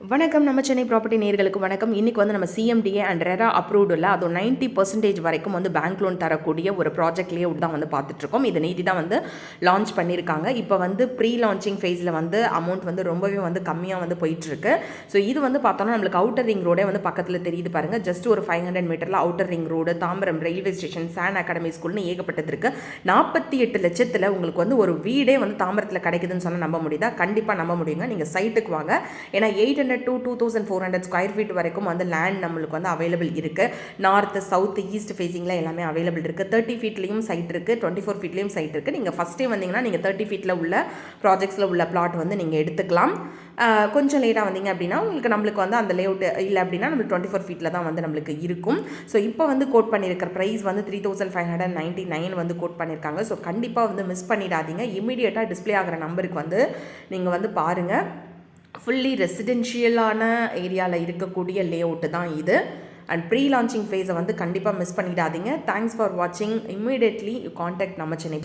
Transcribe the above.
வணக்கம் நம்ம சென்னை ப்ராப்பர்ட்டி நேர்களுக்கு வணக்கம். இன்றைக்கி வந்து நம்ம சிஎம்டிஏ அண்ட் ரெரா அப்ரூவ்டு இல்லை. அதுவும் நைன்ட்டி பர்சன்டேஜ் வரைக்கும் வந்து பேங்க் லோன் தரக்கூடிய ஒரு ப்ராஜெக்ட் லேஅவுட் தான் வந்து பார்த்துட்ருக்கோம். இதை நீதி தான் வந்து லான்ச் பண்ணியிருக்காங்க. இப்போ வந்து ப்ரீ லான்ச்சிங் ஃபேஸில் வந்து அமௌண்ட் வந்து ரொம்பவே வந்து கம்மியாக வந்து போயிட்டுருக்கு ஸோ இது வந்து பார்த்தோம்னா நம்மளுக்கு அவுட்டர் ரிங் ரோடே வந்து பக்கத்தில் தெரியுது பாருங்கள் ஜஸ்ட் ஒரு ஃபைவ் ஹண்ட்ரட் மீட்டரில் outer ring road Tambaram railway station San academy ஸ்கூல்னு ஏகப்பட்டது இருக்குது நாற்பத்தி எட்டு லட்சத்தில் உங்களுக்கு வந்து ஒரு வீடே வந்து தாம்பரத்தில் கிடைக்குதுன்னு சொன்னால் நம்ப முடியுதா? கண்டிப்பாக நம்ப முடியுங்க. நீங்கள் சைட்டுக்கு வாங்க. ஏன்னா eight hundred two two thousand four hundred square feet வரைக்கும் வந்து லேண்ட் நம்மளுக்கு வந்து அவைலபிள் இருக்குது நார்த்து சவுத் ஈஸ்ட் ஃபேஸிங்கில் எல்லாமே அவைலபிள் இருக்குது தேர்ட்டி ஃபீட்லேயும் சைட் இருக்குது டுவெண்ட்டி ஃபோர் ஃபீட்லேயும் சைட் இருக்குது நீங்கள் ஃபஸ்ட்டே வந்தீங்கன்னா நீங்கள் தேர்ட்டி ஃபீட்டில் உள்ள ப்ராஜெக்ட்ஸில் உள்ள பிளாட் வந்து நீங்கள் எடுத்துக்கலாம். கொஞ்சம் லேட்டாக வந்தீங்க அப்படின்னா உங்களுக்கு நம்மளுக்கு வந்து அந்த லேஅவுட் இல்லை அப்படின்னா நம்மளுக்கு டுவெண்ட்டி ஃபோர் ஃபீட்டில் தான் வந்து நம்மளுக்கு இருக்கும். ஸோ இப்போ வந்து கோட் பண்ணியிருக்கிற ப்ரைஸ் வந்து three thousand five hundred ninety nine வந்து கோட் பண்ணியிருக்காங்க ஸோ கண்டிப்பாக வந்து மிஸ் பண்ணிடாதீங்க. இமீடியட்டாக டிஸ்ப்ளே ஆகிற நம்பருக்கு வந்து நீங்கள் வந்து பாருங்கள் ஃபுல்லி ரெசிடென்ஷியலான ஏரியாவில் இருக்கக்கூடிய லேஅவுட்டு தான் இது. அண்ட் ப்ரீ லான்ச்சிங் ஃபேஸை வந்து கண்டிப்பாக மிஸ் பண்ணிடாதீங்க. தேங்க்ஸ் ஃபார் வாட்சிங் இம்மிடியட்லி காண்டாக்ட் நம்ம சென்னை